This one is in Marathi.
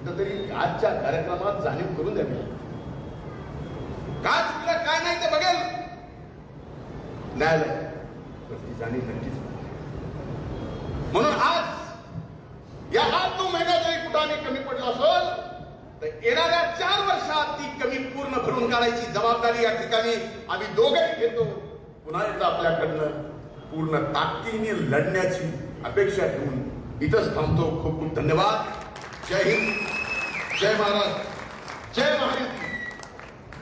कुठंतरी आजच्या कार्यक्रमात जाणीव करून द्यावी काय चुकलं काय नाही ते बघेल. न्यायालय. ती जाणीव नक्कीच म्हणून आज या आठ नऊ महिन्यात जरी कुठं कमी पडला असेल तर येणाऱ्या चार वर्षात ती कमी पूर्ण भरून काढायची जबाबदारी या ठिकाणी आम्ही दोघेही घेतो. पुन्हा एकदा आपल्याकडनं पूर्ण ताकदीने लढण्याची अपेक्षा ठेवून इथंच थांबतो. खूप खूप धन्यवाद. जय Hind. Cem Aran. Cem Ahmet.